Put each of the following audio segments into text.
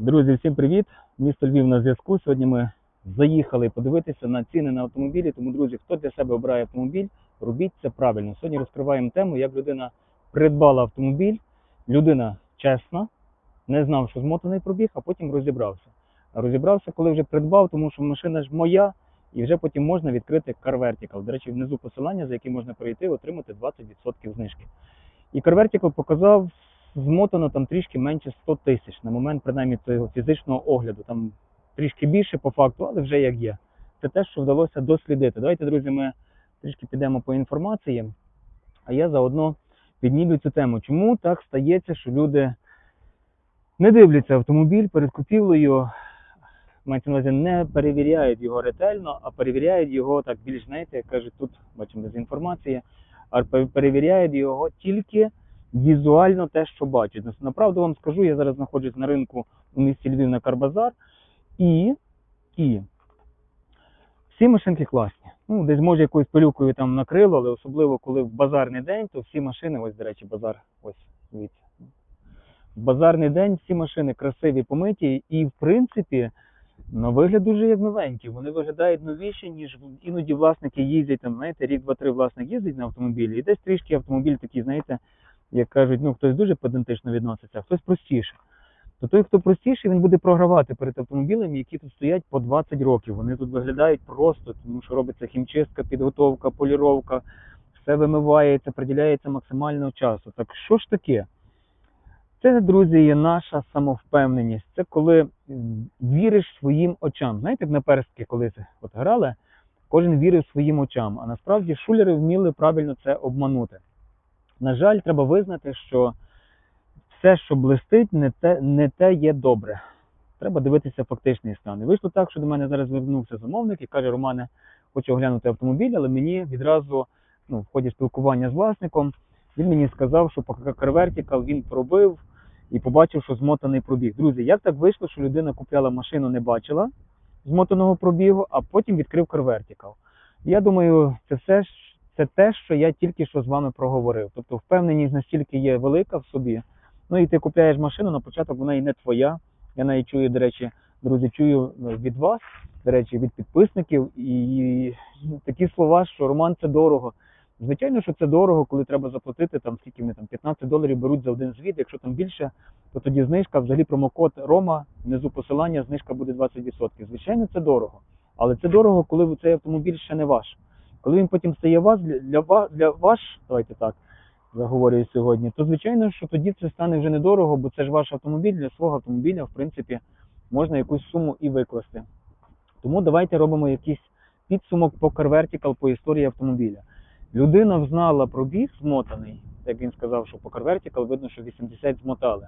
Друзі, всім привіт! Місто Львів на зв'язку. Сьогодні ми заїхали подивитися на ціни на автомобілі. Тому, друзі, хто для себе обирає автомобіль, робіть це правильно. Сьогодні розкриваємо тему, як людина придбала автомобіль. Людина чесна, не знав, що змотаний пробіг, а потім розібрався. Розібрався, коли вже придбав, тому що машина ж моя, і вже потім можна відкрити Car Vertical. До речі, внизу посилання, за яке можна пройти, отримати 20% знижки. І Car Vertical показав змотано там трішки менше 100 тисяч на момент принаймні цього фізичного огляду. Там трішки більше по факту, але вже як є. Це те, що вдалося дослідити. Давайте, друзі, ми трішки підемо по інформації, а я заодно піднімлю цю тему. Чому так стається, що люди не дивляться автомобіль перед купівлею, мається на увазі, не перевіряють його ретельно, а перевіряють його так більш, знаєте, як кажуть, тут бачимо без інформації, а перевіряють його тільки візуально те, що бачать. Ну, Направду вам скажу, я зараз знаходжусь на ринку у місті Львів на Карбазар, і, і всі машинки класні. Ну, десь може якоюсь пилюкою там накрило, але особливо коли в базарний день, то всі машини, ось, до речі, базар, ось, дивіться. В базарний день всі машини красиві, помиті, і в принципі, на вигляд дуже як новенькі. Вони виглядають новіші, ніж іноді власники їздять там, знаєте, рік, два, три власник їздить на автомобілі, і десь трішки автомобіль такий, знаєте, як кажуть, ну хтось дуже педантично відноситься, а хтось простіше. То той, хто простіший, він буде програвати перед автомобілями, які тут стоять по 20 років. Вони тут виглядають просто, тому що робиться хімчистка, підготовка, поліровка, все вимивається, приділяється максимально часу. Так що ж таке? Це, друзі, є наша самовпевненість. Це коли віриш своїм очам. Знаєте, як на перстки, коли це от грали, кожен вірив своїм очам. А насправді шулери вміли правильно це обманути. На жаль, треба визнати, що все, що блистить, не те, не те є добре. Треба дивитися фактичний стан. І вийшло так, що до мене зараз звернувся замовник і каже: Романе, хочу оглянути автомобіль, але мені відразу ну, в ході спілкування з власником він мені сказав, що по Car він пробив і побачив, що змотаний пробіг. Друзі, як так вийшло, що людина купляла машину, не бачила змотаного пробігу, а потім відкрив Car Я думаю, це все це те, що я тільки що з вами проговорив. Тобто впевненість настільки є велика в собі. Ну і ти купляєш машину, на початок вона і не твоя. Я навіть чую, до речі, друзі, чую е, від вас, до речі, від підписників, і такі слова, що Роман це дорого. Звичайно, що це дорого, коли треба заплатити там скільки вони там 15 доларів беруть за один звіт. Якщо там більше, то тоді знижка, взагалі промокод Рома, внизу посилання, знижка буде 20%. Звичайно, це дорого. Але це дорого, коли цей автомобіль ще не ваш. Коли він потім стає ваш для, для, ва- для ваш, давайте так, заговорюю сьогодні, то звичайно, що тоді це стане вже недорого, бо це ж ваш автомобіль, для свого автомобіля, в принципі, можна якусь суму і викласти. Тому давайте робимо якийсь підсумок по Car Vertical, по історії автомобіля. Людина взнала пробіг змотаний, як він сказав, що по Car Vertical видно, що 80 змотали.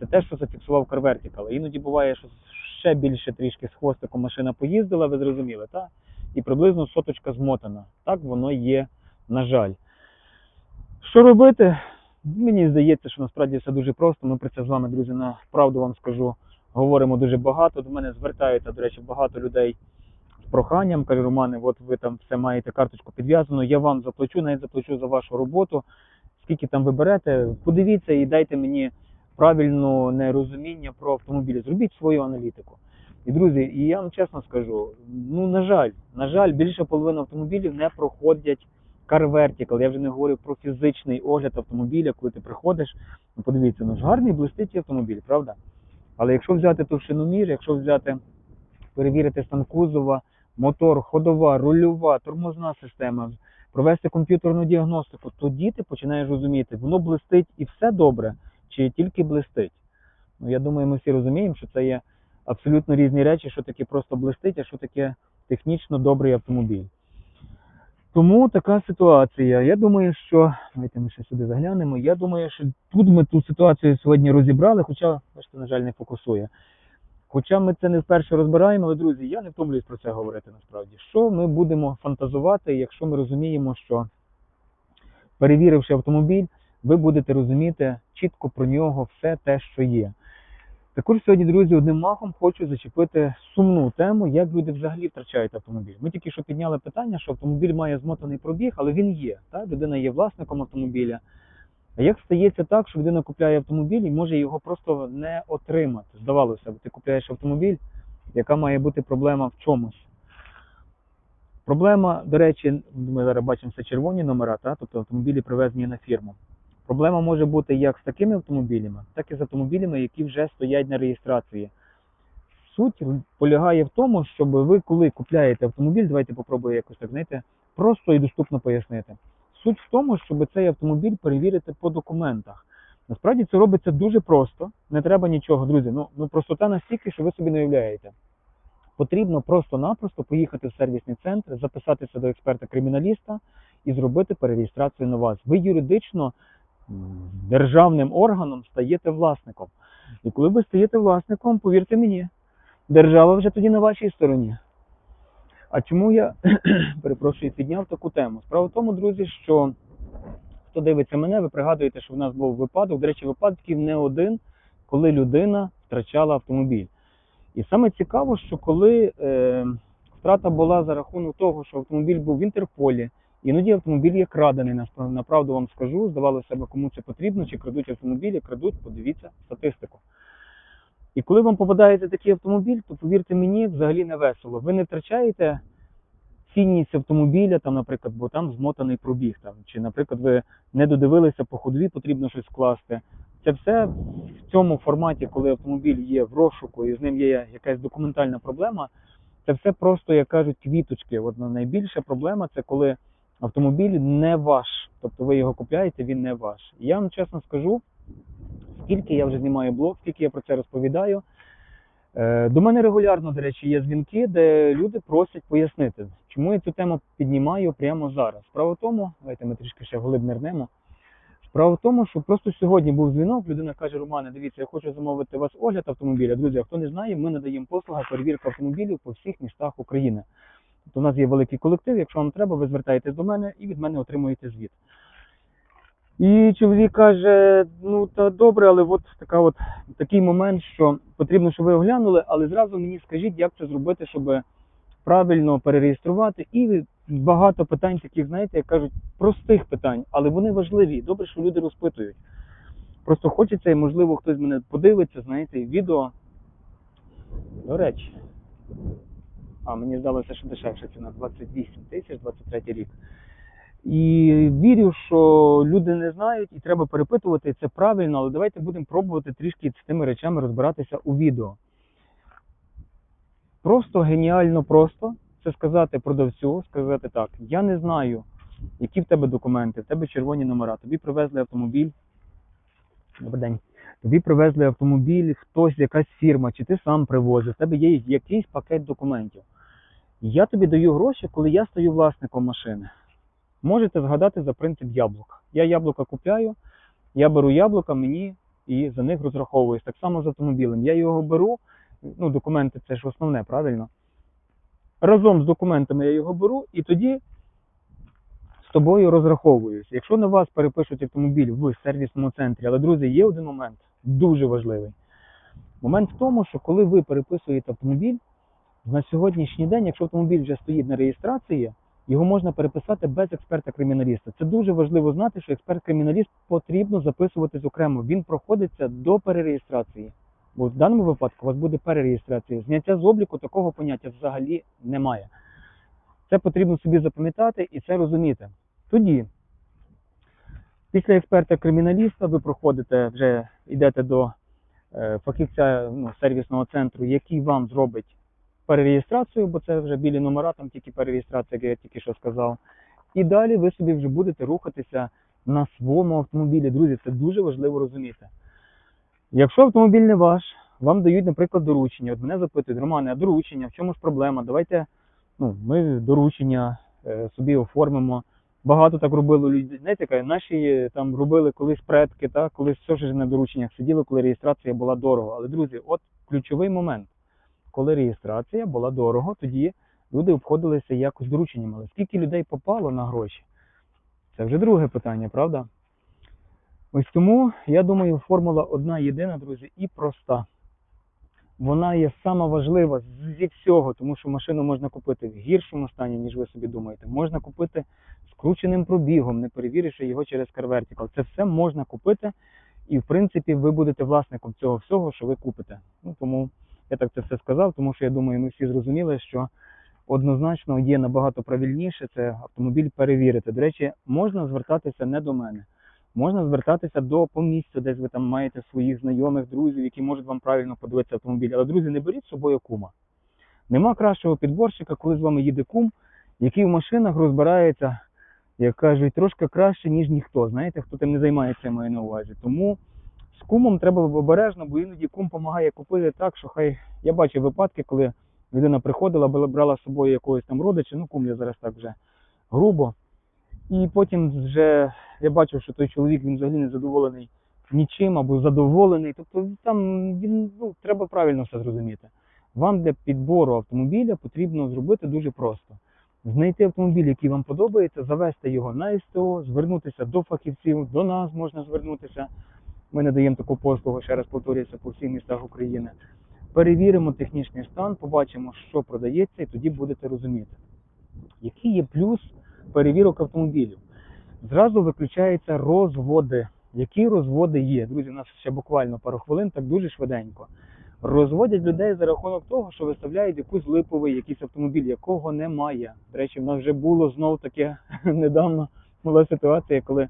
Це те, що зафіксував Car Vertical. Іноді буває, що ще більше трішки з хвостиком машина поїздила, ви зрозуміли, так? І приблизно соточка змотана. Так воно є, на жаль. Що робити? Мені здається, що насправді все дуже просто. Ми про це з вами, друзі, на правду вам скажу. Говоримо дуже багато. До мене звертаються, до речі, багато людей з проханням. Каже, Романе, от ви там все маєте карточку підв'язану, я вам заплачу, навіть заплачу за вашу роботу. Скільки там ви берете, подивіться і дайте мені правильне розуміння про автомобілі. Зробіть свою аналітику. І друзі, і я вам чесно скажу: ну на жаль, на жаль, більше половини автомобілів не проходять Vertical. Я вже не говорю про фізичний огляд автомобіля, коли ти приходиш. Ну подивіться, ну ж гарний блистить автомобіль, правда? Але якщо взяти товщиномір, якщо взяти, перевірити стан кузова, мотор, ходова, рульова, тормозна система, провести комп'ютерну діагностику, тоді ти починаєш розуміти, воно блистить і все добре, чи тільки блистить. Ну, я думаю, ми всі розуміємо, що це є абсолютно різні речі, що таке просто блистить, а що таке технічно добрий автомобіль. Тому така ситуація. Я думаю, що давайте ми ще сюди заглянемо. Я думаю, що тут ми ту ситуацію сьогодні розібрали, хоча, бачите, на жаль, не фокусує. Хоча ми це не вперше розбираємо, але друзі, я не втомлююсь про це говорити насправді. Що ми будемо фантазувати, якщо ми розуміємо, що перевіривши автомобіль, ви будете розуміти чітко про нього все те, що є. Також сьогодні, друзі, одним махом хочу зачепити сумну тему, як люди взагалі втрачають автомобіль. Ми тільки що підняли питання, що автомобіль має змотаний пробіг, але він є. Так? Людина є власником автомобіля. А як стається так, що людина купляє автомобіль і може його просто не отримати? Здавалося б, ти купляєш автомобіль, яка має бути проблема в чомусь. Проблема, до речі, ми зараз бачимо це червоні номера, та? тобто автомобілі привезені на фірму. Проблема може бути як з такими автомобілями, так і з автомобілями, які вже стоять на реєстрації. Суть полягає в тому, щоб ви, коли купляєте автомобіль, давайте попробую якось так знаєте, просто і доступно пояснити. Суть в тому, щоб цей автомобіль перевірити по документах. Насправді це робиться дуже просто, не треба нічого, друзі. Ну, ну простота настільки, що ви собі не уявляєте. Потрібно просто-напросто поїхати в сервісний центр, записатися до експерта-криміналіста і зробити перереєстрацію на вас. Ви юридично державним органом стаєте власником. І коли ви стаєте власником, повірте мені, держава вже тоді на вашій стороні. А чому я перепрошую, підняв таку тему? Справа в тому, друзі, що хто дивиться мене, ви пригадуєте, що в нас був випадок. До речі, випадків не один, коли людина втрачала автомобіль. І саме цікаво, що коли е, втрата була за рахунок того, що автомобіль був в Інтерполі, іноді автомобіль є крадений, насправ- направду вам скажу, здавалося б, кому це потрібно, чи крадуть автомобілі, крадуть, подивіться статистику. І коли вам попадається такий автомобіль, то повірте мені, взагалі не весело. Ви не втрачаєте цінність автомобіля, там, наприклад, бо там змотаний пробіг, там, чи, наприклад, ви не додивилися по ходові, потрібно щось вкласти. Це все в цьому форматі, коли автомобіль є в розшуку і з ним є якась документальна проблема, це все просто, як кажуть, квіточки. От найбільша проблема це коли автомобіль не ваш. Тобто ви його купляєте, він не ваш. Я вам чесно скажу, скільки я вже знімаю блог, скільки я про це розповідаю. Е, До мене регулярно, до речі, є дзвінки, де люди просять пояснити, чому я цю тему піднімаю прямо зараз. Справа в тому, давайте ми трішки ще глиб. Справа в тому, що просто сьогодні був дзвінок, людина каже: Романе, дивіться, я хочу замовити у вас огляд автомобіля. Друзі, хто не знає, ми надаємо послугу перевірка автомобілів по всіх містах України. Тобто у нас є великий колектив, якщо вам треба, ви звертаєтесь до мене і від мене отримуєте звіт. І чоловік каже: ну та добре, але от така от такий момент, що потрібно, щоб ви оглянули, але зразу мені скажіть, як це зробити, щоб правильно перереєструвати. І багато питань таких, знаєте, як кажуть, простих питань, але вони важливі. Добре, що люди розпитують. Просто хочеться, і можливо, хтось мене подивиться, знаєте, відео. До речі. А, мені здалося, що дешевша ціна 28 тисяч 23 рік. І вірю, що люди не знають і треба перепитувати, це правильно, але давайте будемо пробувати трішки з тими речами розбиратися у відео. Просто геніально просто це сказати продавцю, сказати так: я не знаю, які в тебе документи, в тебе червоні номера, тобі привезли автомобіль. Добрий день. Тобі привезли автомобіль, хтось, якась фірма, чи ти сам привозив, в тебе є якийсь пакет документів. Я тобі даю гроші, коли я стаю власником машини. Можете згадати за принцип яблука. Я яблука купляю, я беру яблука, мені і за них розраховуюсь. Так само з автомобілем. Я його беру, ну, документи це ж основне, правильно? Разом з документами я його беру і тоді з тобою розраховуюсь. Якщо на вас перепишуть автомобіль в сервісному центрі, але, друзі, є один момент, дуже важливий. Момент в тому, що коли ви переписуєте автомобіль, на сьогоднішній день, якщо автомобіль вже стоїть на реєстрації, його можна переписати без експерта-криміналіста. Це дуже важливо знати, що експерт-криміналіст потрібно записуватись окремо. Він проходиться до перереєстрації. Бо в даному випадку у вас буде перереєстрація. Зняття з обліку такого поняття взагалі немає. Це потрібно собі запам'ятати і це розуміти. Тоді, після експерта-криміналіста, ви проходите, вже йдете до е, фахівця ну, сервісного центру, який вам зробить перереєстрацію, бо це вже білі номера, там тільки перереєстрація, як я тільки що сказав. І далі ви собі вже будете рухатися на своєму автомобілі. Друзі, це дуже важливо розуміти. Якщо автомобіль не ваш, вам дають, наприклад, доручення. От мене запитують, Романе, а доручення, в чому ж проблема? Давайте ну, ми доручення е, собі оформимо. Багато так робили люди. Знаєте, яка, наші е, там робили колись предки, та, колись все ж на дорученнях сиділи, коли реєстрація була дорого. Але, друзі, от ключовий момент. Коли реєстрація була дорого, тоді люди обходилися якось дорученням. Але скільки людей попало на гроші? Це вже друге питання, правда? Ось тому, я думаю, формула одна єдина, друзі, і проста. вона є сама важлива зі всього, тому що машину можна купити в гіршому стані, ніж ви собі думаєте. Можна купити скрученим пробігом, не перевіривши його через CarVertical. Це все можна купити, і в принципі ви будете власником цього всього, що ви купите. Ну тому я так це все сказав, тому що я думаю, ми всі зрозуміли, що однозначно є набагато правильніше це автомобіль перевірити. До речі, можна звертатися не до мене. Можна звертатися до по десь ви там маєте своїх знайомих, друзів, які можуть вам правильно подивитися автомобіль. Але друзі, не беріть з собою кума. Нема кращого підборщика, коли з вами їде кум, який в машинах розбирається, як кажуть, трошки краще, ніж ніхто. Знаєте, хто тим не займається, маю на увазі. Тому з кумом треба обережно, бо іноді кум допомагає купити так, що хай. Я бачив випадки, коли людина приходила, брала з собою якогось там родича, ну кум я зараз так вже грубо. І потім вже я бачив, що той чоловік він взагалі не задоволений нічим або задоволений. Тобто там він ну, треба правильно все зрозуміти. Вам для підбору автомобіля потрібно зробити дуже просто. Знайти автомобіль, який вам подобається, завести його на СТО, звернутися до фахівців, до нас можна звернутися. Ми надаємо таку послугу, ще раз повторюся, по всіх містах України. Перевіримо технічний стан, побачимо, що продається, і тоді будете розуміти, який є плюс перевірок автомобілів. Зразу виключаються розводи. Які розводи є? Друзі, у нас ще буквально пару хвилин, так дуже швиденько. Розводять людей за рахунок того, що виставляють якийсь липовий, якийсь автомобіль, якого немає. До речі, в нас вже було знов таке недавно була ситуація, коли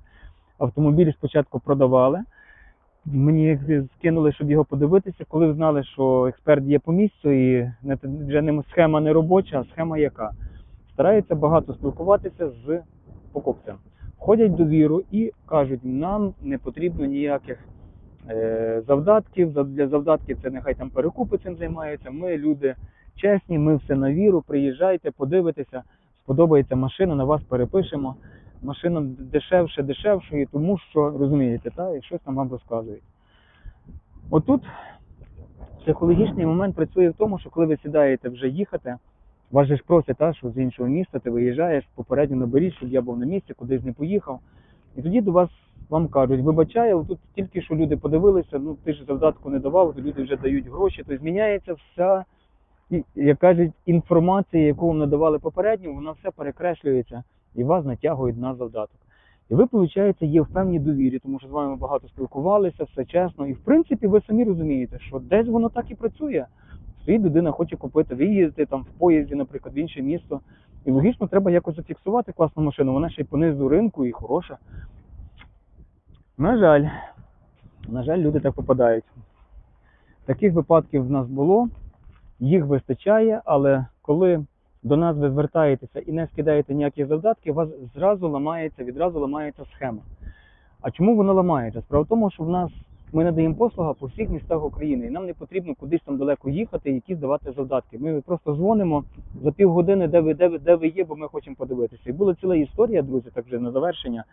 автомобіль спочатку продавали. Мені скинули, щоб його подивитися, коли знали, що експерт є по місцю і вже не схема не робоча, а схема яка. Стараються багато спілкуватися з покупцем. Входять в довіру і кажуть, нам не потрібно ніяких е, завдатків. За- Для завдатків це нехай там перекупи цим займаються. Ми люди чесні, ми все на віру. Приїжджайте, подивитеся, сподобається машина, на вас перепишемо. Машина дешевше, дешевшої, тому що розумієте, та, і щось там вам розказують. Отут психологічний момент працює в тому, що коли ви сідаєте вже їхати, вас же ж просять, та, що з іншого міста ти виїжджаєш, попередньо наберіть, щоб я був на місці, кудись не поїхав. І тоді до вас вам кажуть, вибачай, але тут тільки що люди подивилися, ну ти ж завдатку не давав, то люди вже дають гроші, тобто зміняється вся, і- як кажуть, інформація, яку вам надавали попередньо, вона все перекреслюється і вас натягують на завдаток. І ви, виходить, є в певній довірі, тому що з вами багато спілкувалися, все чесно. І в принципі ви самі розумієте, що десь воно так і працює. Стоїть людина хоче купити, ви їздите там в поїзді, наприклад, в інше місто. І логічно треба якось зафіксувати класну машину. Вона ще й понизу ринку і хороша. На жаль, на жаль, люди так попадають. Таких випадків в нас було, їх вистачає, але коли до нас ви звертаєтеся і не скидаєте ніяких завдатків, у вас зразу ламається, відразу ламається схема. А чому вона ламається? Справа в тому, що в нас ми надаємо послуга по всіх містах України, і нам не потрібно кудись там далеко їхати які здавати завдатки. Ми просто дзвонимо за півгодини, де ви, де, ви, де ви є, бо ми хочемо подивитися. І була ціла історія, друзі, так вже на завершення,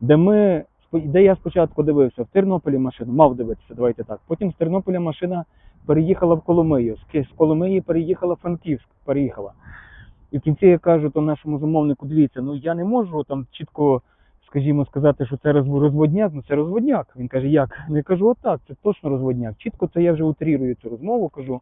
де ми де я спочатку дивився в Тернополі машину, мав дивитися, давайте так. Потім з Тернополя машина переїхала в Коломию, з Коломиї переїхала в Франківськ, переїхала. І в кінці я кажу то нашому замовнику, дивіться, ну я не можу там чітко, скажімо, сказати, що це розводняк, ну це розводняк. Він каже, як? Ну я кажу, отак, це точно розводняк. Чітко це я вже утрірую цю розмову, кажу,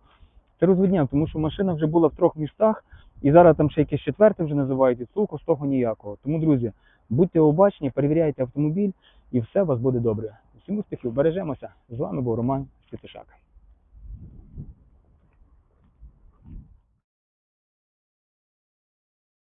це розводняк, тому що машина вже була в трьох містах, і зараз там ще якесь четверте вже називають, і толку з того ніякого. Тому, друзі, будьте обачні, перевіряйте автомобіль, і все у вас буде добре. Всім успіхів, бережемося. З вами був Роман Святишак.